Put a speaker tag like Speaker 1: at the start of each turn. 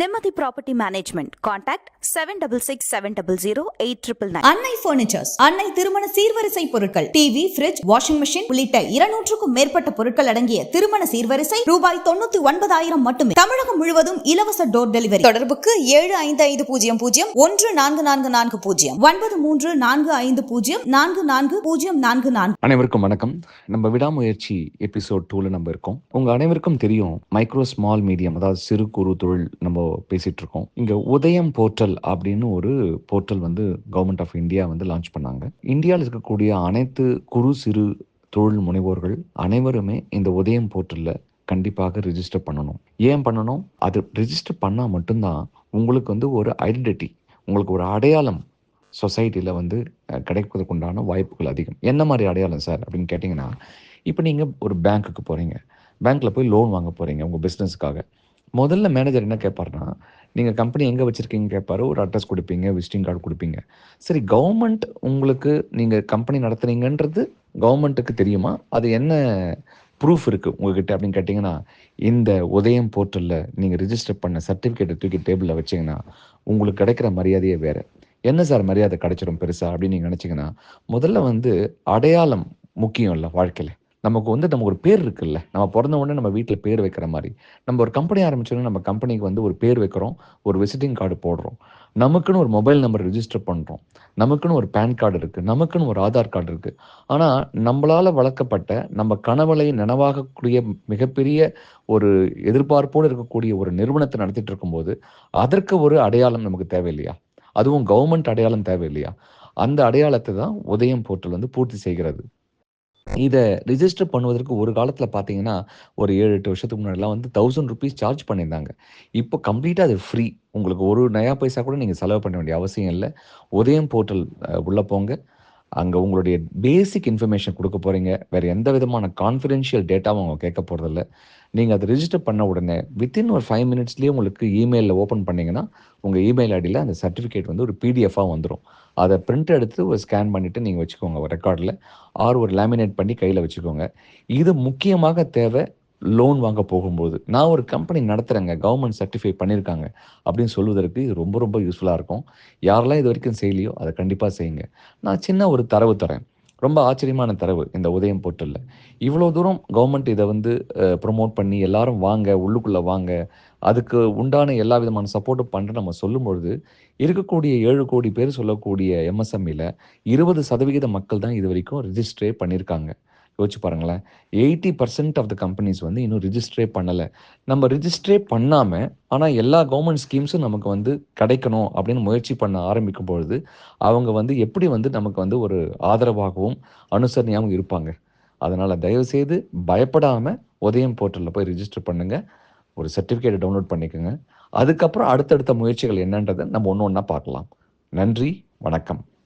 Speaker 1: Nimmathi property management contact seven double six seven double zero eight triple nine
Speaker 2: Annai furnitures Annai திருமண சீர்வரிசை பொருட்கள் TV fridge washing machine உள்ளிட்ட இருநூற்றுக்கும் மேற்பட்ட பொருட்கள் அடங்கிய திருமண சீர்வரிசை ரூபாய் தொண்ணூத்தி ஒன்பதாயிரம் மட்டுமே. தமிழகம் முழுவதும் இலவச டோர் டெலிவரி தொடர்புக்கு ஏழு ஐந்து ஐந்து பூஜ்ஜியம் பூஜ்ஜியம் ஒன்று நான்கு நான்கு நான்கு பூஜ்ஜியம். ஒன்பது மூன்று நான்கு ஐந்து பூஜ்ஜியம் நான்கு நான்கு பூஜ்ஜியம் நான்கு நான்கு.
Speaker 3: அனைவருக்கும் வணக்கம். நம்ம விடாமுயற்சி எபிசோட் டூல நம்ம இருக்கோம். உங்க அனைவருக்கும் தெரியும் மைக்ரோ ஸ்மால் மீடியம் அதாவது சிறு குறு தொழில் நம்ம பேசிகிட்டு இருக்கோம் இங்கே உதயம் போர்ட்டல் அப்படின்னு ஒரு போர்ட்டல் வந்து கவர்மெண்ட் ஆஃப் இந்தியா வந்து லான்ச் பண்ணாங்க. இந்தியாவில் இருக்கக்கூடிய அனைத்து குறு சிறு தொழில் முனைவோர்கள் அனைவருமே இந்த உதயம் போர்ட்டலில் கண்டிப்பாக ரிஜிஸ்டர் பண்ணணும். ஏன் பண்ணணும்? அது ரிஜிஸ்டர் பண்ணால் மட்டும்தான் உங்களுக்கு வந்து ஒரு ஐடென்டிட்டி உங்களுக்கு ஒரு அடையாளம் சொசைட்டியில் வந்து கிடைப்பதற்குண்டான உண்டான வாய்ப்புகள் அதிகம். என்ன மாதிரி அடையாளம் சார் அப்படின்னு கேட்டிங்கன்னா இப்போ நீங்கள் ஒரு பேங்க்குக்கு போகிறீங்க பேங்க்கில் போய் லோன் வாங்க போகிறீங்க உங்கள் பிஸ்னஸ்க்காக முதல்ல மேனேஜர் என்ன கேட்பாருன்னா நீங்கள் கம்பெனி எங்கே வச்சுருக்கீங்க கேட்பாரு ஒரு அட்ரஸ் கொடுப்பீங்க விசிட்டிங் கார்டு கொடுப்பீங்க. சரி கவர்மெண்ட் உங்களுக்கு நீங்கள் கம்பெனி நடத்துறீங்கன்றது கவர்மெண்ட்டுக்கு தெரியுமா? அது என்ன ப்ரூஃப் இருக்குது உங்ககிட்ட அப்படின்னு கேட்டிங்கன்னா இந்த உதயம் போர்ட்டலில் நீங்கள் ரிஜிஸ்டர் பண்ண சர்டிஃபிகேட்டை தூக்கி டேபிளில் வச்சிங்கன்னா உங்களுக்கு கிடைக்கிற மரியாதையே வேறு. என்ன சார் மரியாதை கிடைச்சிரும் பெருசாக அப்படின்னு நீங்கள் நினச்சிங்கன்னா முதல்ல வந்து அடையாளம் முக்கியம் இல்லை வாழ்க்கையில். நமக்கு வந்து நமக்கு ஒரு பேர் இருக்குல்ல. நம்ம பிறந்த உடனே நம்ம வீட்டில் பேர் வைக்கிற மாதிரி. நம்ம ஒரு கம்பெனி ஆரம்பிச்சோன்னா நம்ம கம்பெனிக்கு வந்து ஒரு பேர் வைக்கிறோம். ஒரு விசிட்டிங் கார்டு போடுறோம். நமக்குன்னு ஒரு மொபைல் நம்பர் ரிஜிஸ்டர் பண்ணுறோம் நமக்குன்னு ஒரு பேன் கார்டு இருக்குது நமக்குன்னு ஒரு ஆதார் கார்டு இருக்குது ஆனால் நம்மளால் வளர்க்கப்பட்ட நம்ம கனவலை நனவாகக்கூடிய மிகப்பெரிய ஒரு எதிர்பார்ப்போடு இருக்கக்கூடிய ஒரு நிறுவனத்தை நடத்திட்டு இருக்கும்போது அதற்கு ஒரு அடையாளம் நமக்கு தேவையில்லையா? அதுவும் கவர்மெண்ட் அடையாளம் தேவையில்லையா? அந்த அடையாளத்தை தான் உதயம் போர்ட்டல் வந்து பூர்த்தி செய்கிறது. இதை ரிஜிஸ்டர் பண்ணுவதற்கு ஒரு காலத்தில் பார்த்தீங்கன்னா ஒரு ஏழு எட்டு வருஷத்துக்கு முன்னாடிலாம் வந்து தௌசண்ட் ருபீஸ் சார்ஜ் பண்ணியிருந்தாங்க. இப்போ கம்ப்ளீட்டாக அது ஃப்ரீ உங்களுக்கு ஒரு நயா பைசா கூட நீங்கள் செலவு பண்ண வேண்டிய அவசியம் இல்லை. உதயம் போர்ட்டல் உள்ளே போங்க. அங்கே உங்களுடைய பேசிக் இன்ஃபர்மேஷன் கொடுக்க போகிறீங்க வேறு எந்த விதமான கான்ஃபிடென்ஷியல் டேட்டாவும் அவங்க கேட்க போகிறதில்ல நீங்கள் அதை ரிஜிஸ்டர் பண்ண உடனே வித்தின் ஒரு ஃபைவ் மினிட்ஸ்லேயே உங்களுக்கு இமெயிலில் ஓப்பன் பண்ணிங்கன்னா உங்கள் இமெயில் ஐடியில் அந்த சர்டிஃபிகேட் வந்து ஒரு பிடிஎஃபாக வந்துடும் அதை பிரிண்ட் எடுத்து ஒரு ஸ்கேன் பண்ணிவிட்டு நீங்கள் வச்சுக்கோங்க ஒரு ரெக்கார்டில் ஆர் ஒரு லேமினேட் பண்ணி கையில் வச்சுக்கோங்க. இது முக்கியமாக தேவை லோன் வாங்க போகும்போது நான் ஒரு கம்பெனி நடத்துகிறேங்க கவர்மெண்ட் சர்டிஃபை பண்ணியிருக்காங்க அப்படின்னு சொல்வதற்கு இது ரொம்ப ரொம்ப யூஸ்ஃபுல்லாக இருக்கும். யாரெல்லாம் இது வரைக்கும் செய்யலையோ அதை கண்டிப்பாக செய்யுங்க. நான் சின்ன ஒரு தரவு தரேன். ரொம்ப ஆச்சரியமான தரவு இந்த உதயம் போர்ட்டலில். இவ்வளோ தூரம் கவர்மெண்ட் இதை வந்து ப்ரொமோட் பண்ணி எல்லாரும் வாங்க உள்ளுக்குள்ளே வாங்க அதுக்கு உண்டான எல்லா விதமான சப்போர்ட்டும் பண்ணுற நம்ம சொல்லும்பொழுது இருக்கக்கூடிய ஏழு கோடி பேர் சொல்லக்கூடிய எம்எஸ்எம்இல இருபது சதவிகித மக்கள் தான் இது வரைக்கும் ரிஜிஸ்டரே பண்ணியிருக்காங்க யோசிச்சு பாருங்களேன். Eighty percent of the companies வந்து இன்னும் ரிஜிஸ்டரே பண்ணலை. நம்ம ரிஜிஸ்டரே பண்ணாமல் ஆனால் எல்லா கவர்மெண்ட் ஸ்கீம்ஸும் நமக்கு வந்து கிடைக்கணும் அப்படின்னு முயற்சி பண்ண ஆரம்பிக்கும் பொழுது அவங்க வந்து எப்படி வந்து நமக்கு வந்து ஒரு ஆதரவாகவும் அனுசரணையாகவும் இருப்பாங்க. அதனால் தயவுசெய்து பயப்படாமல் உதயம் போர்ட்டலில் போய் ரிஜிஸ்டர் பண்ணுங்கள் ஒரு சர்டிஃபிகேட்டை டவுன்லோட் பண்ணிக்கோங்க. அதுக்கப்புறம் அடுத்தடுத்த முயற்சிகள் என்னன்றதை நம்ம ஒன்று ஒன்றா பார்க்கலாம். நன்றி வணக்கம்.